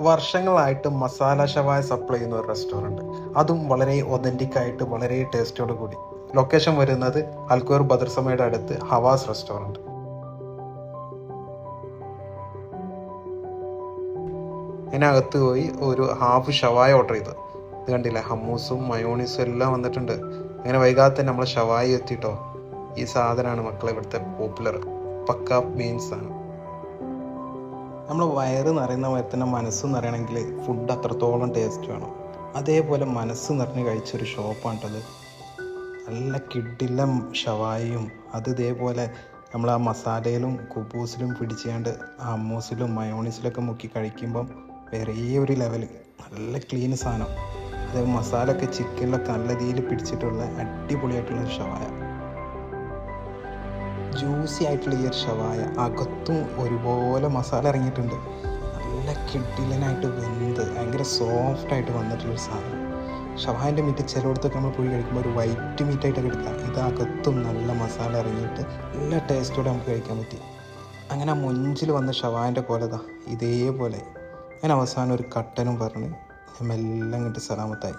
വർഷങ്ങളായിട്ട് മസാല ഷവായ സപ്ലൈ ചെയ്യുന്ന ഒരു റെസ്റ്റോറന്റ് അതും വളരെ ഒതന്റിക് ആയിട്ട് വളരെ ടേസ്റ്റോട് കൂടി. ലൊക്കേഷൻ വരുന്നത് അൽക്കൂർ ബദർസമയുടെ അടുത്ത് ഹവാസ് റെസ്റ്റോറന്റ് ഇതിനകത്ത് പോയി ഒരു ഹാഫ് ഷവായ ഓർഡർ ചെയ്തു. ഇത് കണ്ടില്ലേ? ഹമ്മൂസും മയോണീസും എല്ലാം വന്നിട്ടുണ്ട്. അങ്ങനെ വൈകാതെ തന്നെ നമ്മൾ ഷവായി എത്തിയിട്ടോ ഈ സാധനമാണ് മക്കളെ ഇവിടുത്തെ പോപ്പുലർ പക്ക മീൻസ് ആണ് നമ്മൾ വയറ് നിറയുന്ന പോലെ തന്നെ മനസ്സ് നിറയണമെങ്കിൽ ഫുഡ് അത്രത്തോളം ടേസ്റ്റ് വേണം. അതേപോലെ മനസ്സ് നിറഞ്ഞ് കഴിച്ചൊരു ഷോപ്പാണിട്ടത് നല്ല കിഡിലം ഷവായിയും അത് ഇതേപോലെ നമ്മൾ ആ മസാലയിലും കുബൂസിലും പിടിച്ചുകൊണ്ട് അമ്മൂസിലും മയോണീസിലൊക്കെ മുക്കി കഴിക്കുമ്പം വേറെ ഒരു ലെവൽ നല്ല ക്ലീൻ സാധനം. അതേ മസാലയൊക്കെ ചിക്കനിലൊക്കെ നല്ല രീതിയിൽ പിടിച്ചിട്ടുള്ള അടിപൊളിയായിട്ടുള്ള ഷവായ. ജ്യൂസി ആയിട്ടുള്ള ഈ ഒരു ഷവായ. അകത്തും ഒരുപോലെ മസാല ഇറങ്ങിയിട്ടുണ്ട്. നല്ല കിഡിലനായിട്ട് വെന്ത് ഭയങ്കര സോഫ്റ്റായിട്ട് വന്നിട്ടുള്ളൊരു സാധനം. ഷവായന്റെ മീറ്റ് ചിലയിടത്തൊക്കെ നമ്മൾ പോയി കഴിക്കുമ്പോൾ ഒരു വൈറ്റ് മീറ്റ് മീറ്റായിട്ടൊക്കെ എടുക്കാം. അകത്തും നല്ല മസാല ഇറങ്ങിയിട്ട് നല്ല ടേസ്റ്റോടെ നമുക്ക് കഴിക്കാൻ പറ്റി. അങ്ങനെ ആ മുഞ്ചിൽ വന്ന ഷവായന്റെ കൊലതാ ഇതേപോലെ. അങ്ങനെ അവസാനം ഒരു കട്ടനും പറഞ്ഞ് ഞാൻ മെല്ലെ അങ്ങോട്ട് സലാമത്തായി.